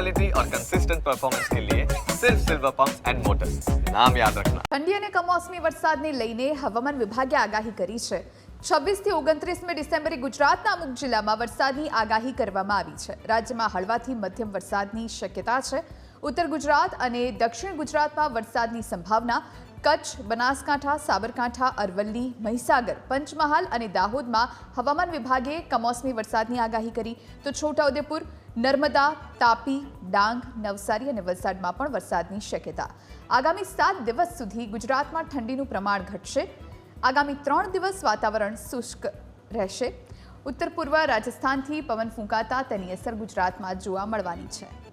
Quality और consistent performance के लिए सिर्फ सिल्वर पंप एंड मोटर्स नाम याद रखना ઠંડી અને કમોસમી વરસાદને લઈને હવામાન વિભાગે આગાહી કરી છે છવ્વીસથી ઓગણત્રીસમી ડિસેમ્બરે ગુજરાતના અમુક જિલ્લામાં વરસાદની આગાહી કરવામાં આવી છે રાજ્યમાં હળવાથી મધ્યમ વરસાદની શક્યતા છે ઉત્તર ગુજરાત અને દક્ષિણ ગુજરાતમાં વરસાદની સંભાવના કચ્છ, બનાસકાંઠા, સાબરકાંઠા, અરવલ્લી, મહીસાગર, પંચમહાલ અને દાહોદમાં હવામાન વિભાગે કમોસમી વરસાદની આગાહી કરી. તો છોટાઉદેપુર, નર્મદા, તાપી, ડાંગ, નવસારી અને વલસાડમાં પણ વરસાદની શક્યતા. આગામી સાત દિવસ સુધી ગુજરાતમાં ઠંડીનું પ્રમાણ ઘટશે. આગામી ત્રણ દિવસ વાતાવરણ શુષ્ક રહેશે. ઉત્તર પૂર્વ રાજસ્થાનથી પવન ફૂંકાતા તેની અસર ગુજરાતમાં જોવા મળવાની છે.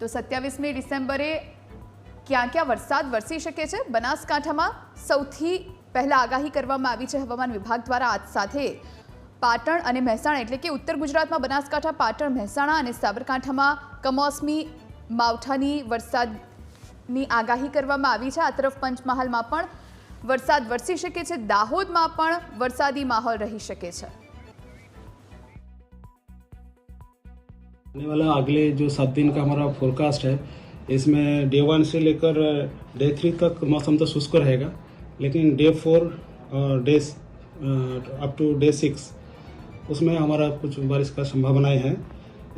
તો સત્યાવીસમી ડિસેમ્બરે ક્યાં ક્યાં વરસાદ વરસી શકે છે? બનાસકાંઠામાં સૌથી પહેલાં આગાહી કરવામાં આવી છે હવામાન વિભાગ દ્વારા. આજ સાથે પાટણ અને મહેસાણા, એટલે કે ઉત્તર ગુજરાતમાં બનાસકાંઠા, પાટણ, મહેસાણા અને સાબરકાંઠામાં કમોસમી માવઠાની વરસાદની આગાહી કરવામાં આવી છે. આ તરફ પંચમહાલમાં પણ વરસાદ વરસી શકે છે. દાહોદમાં પણ વરસાદી માહોલ રહી શકે છે. आने वाला अगले जो सात दिन का हमारा फोरकास्ट है, इसमें डे वन से लेकर डे थ्री तक मौसम तो शुष्क रहेगा, लेकिन डे फोर और day up to day six उसमें हमारा कुछ बारिश का संभावनाएँ हैं।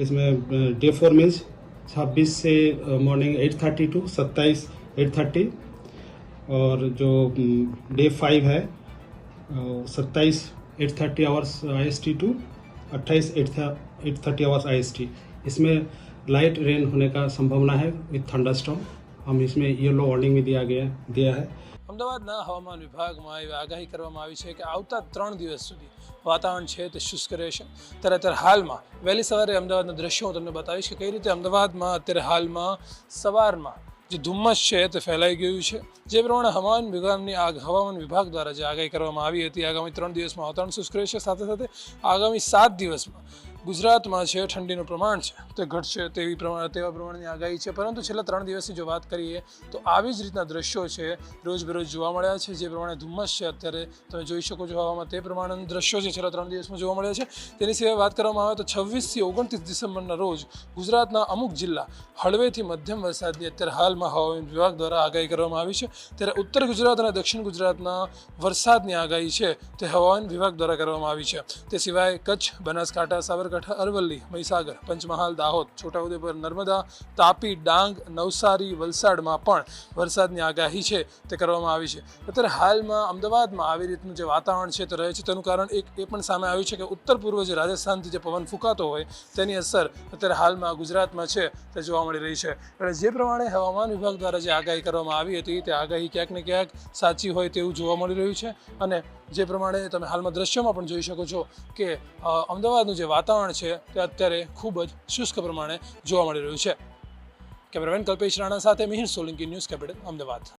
इसमें डे फोर मीन्स छब्बीस से मॉर्निंग एट थर्टी टू सत्ताईस एट थर्टी और जो डे फाइव है सत्ताईस eight thirty hours I S T to अट्ठाईस eight eight thirty hours I S T इसमें लाइट रेन होने का संभावना है विथ थंडरस्टॉर्म हम इसमें येलो वार्निंग भी दिया गया दिया है અમદાવાદના હવામાન વિભાગમાં એવી આગાહી કરવામાં આવી છે કે આવતા ત્રણ દિવસ સુધી વાતાવરણ છે તે શુષ્ક રહેશે ત્યારે અત્યારે હાલમાં વહેલી સવારે અમદાવાદના દ્રશ્યો હું તમને બતાવીશ કે કઈ રીતે અમદાવાદમાં અત્યારે હાલમાં સવારમાં જે ધુમ્મસ છે તે ફેલાઈ ગયું છે જે પ્રમાણે હવામાન વિભાગની આગ હવામાન વિભાગ દ્વારા જે આગાહી કરવામાં આવી હતી આગામી ત્રણ દિવસમાં વાતાવરણ શુષ્ક રહેશે સાથે સાથે આગામી સાત દિવસમાં ગુજરાતમાં છે, ઠંડીનું પ્રમાણ છે. તે ઘટશે તેવી પ્રમાણ, તેવા પ્રમાણની આગાહી છે. પરંતુ છેલ્લા ત્રણ દિવસની જો વાત કરીએ, તો આવી જ રીતના દ્રશ્યો છે, રોજબરોજ જોવા મળ્યા છે. જે પ્રમાણે ધુમ્મસ છે, અત્યારે તમે જોઈ શકો છો હવામાં તે પ્રમાણેના દ્રશ્યો છે છેલ્લા ત્રણ દિવસમાં જોવા મળ્યા છે. તેની સિવાય વાત કરવામાં આવે તો છવ્વીસથી ઓગણત્રીસ ડિસેમ્બરના રોજ ગુજરાતના અમુક જિલ્લા હળવેથી મધ્યમ વરસાદની અત્યારે હાલમાં હવામાન વિભાગ દ્વારા આગાહી કરવામાં આવી છે. ત્યારે ઉત્તર ગુજરાત અને દક્ષિણ ગુજરાતના વરસાદની આગાહી છે તે હવામાન વિભાગ દ્વારા કરવામાં આવી છે. તે સિવાય કચ્છ, બનાસકાંઠા, સાબરકાંઠા અરવલ્લી, મહીસાગર, પંચમહાલ, દાહોદ, છોટાઉદેપુર, નર્મદા, તાપી, ડાંગ, નવસારી, વલસાડમાં પણ વરસાદની આગાહી છે તે કરવામાં આવી છે. અત્યારે હાલમાં અમદાવાદમાં આવી રીતનું જે વાતાવરણ છે તે રહે છે તેનું કારણ એક એ પણ સામે આવ્યું છે કે ઉત્તર પૂર્વ જે રાજસ્થાનથી જે પવન ફૂંકાતો હોય તેની અસર અત્યારે હાલમાં ગુજરાતમાં છે તે જોવા મળી રહી છે. એટલે જે પ્રમાણે હવામાન વિભાગ દ્વારા જે આગાહી કરવામાં આવી હતી તે આગાહી ક્યાંક ને ક્યાંક સાચી હોય તેવું જોવા મળી રહ્યું છે અને જે પ્રમાણે તમે હાલમાં દ્રશ્યોમાં પણ જોઈ શકો છો કે અમદાવાદનું જે વાતાવરણ છે તે અત્યારે ખૂબ જ શુષ્ક પ્રમાણે જોવા મળી રહ્યું છે. કેમેરામેન કલ્પેશ રાણા સાથે મિહિર સોલંકી ન્યૂઝ કેપિટલ અમદાવાદ.